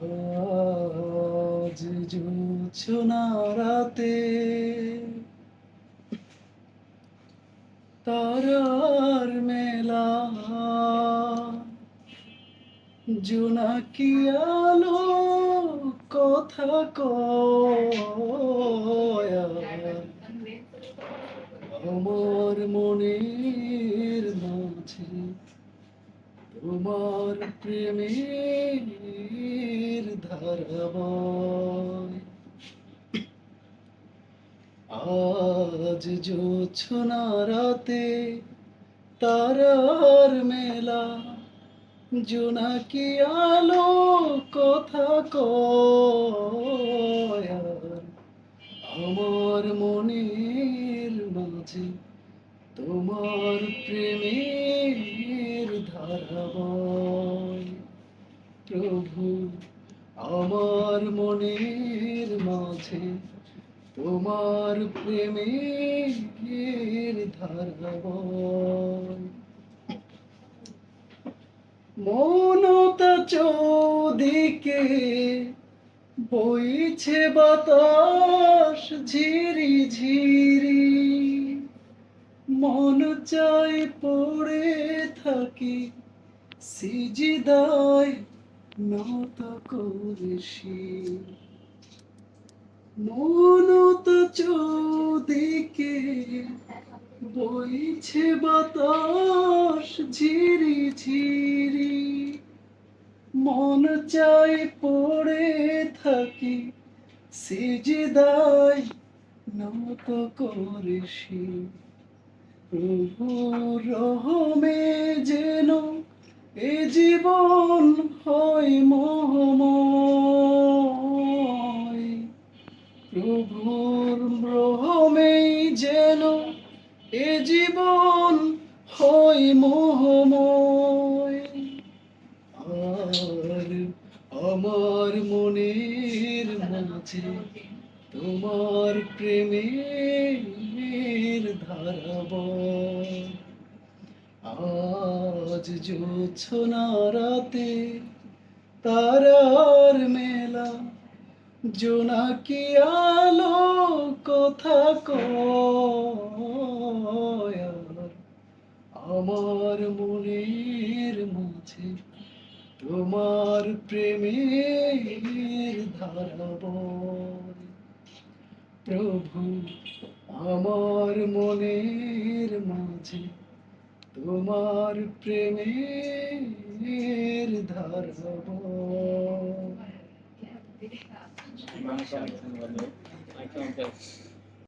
আজ জোছনা রাতে? তারার মেলা জোনাকি আলো? কথা কয় আমার মনের মাঝে তোমার প্রেমের ধারাবায় আজ রাতে তারার মেলা জোনাকি আলো কথা কয়। আর আমার মনের মাঝে তোমার প্রেমের ধারাবায় প্রভু, আমার মনের মাঝে তোমার প্রেমের ধারাবায় মনতা চৌদিকে বইছে বাতাস ঝিরি ঝিরি চাই পড়ে থাকি, সিজিদায় নত করেছি। মনত চৌদিকে বইছে বাতাস ঝিরি ঝিরি। মন চাই পড়ে থাকি, সিজদায় নত করেছি। প্রভু রহমে যেন এ জীবন হয় মোহময়। প্রভুর রহমেই যেন এ জীবন হয় মোহময়। আর আমার মনের মাঝে তোমার প্রেমের ধারাবয় আজ জোছনা রাতে তারার মেলা, জোনাকি আলো কথা কয়। আমার মনের মাঝে তোমার প্রেমের ধারাবয় প্রভু আমার মনের মাঝে তোমার প্রেমের ধরব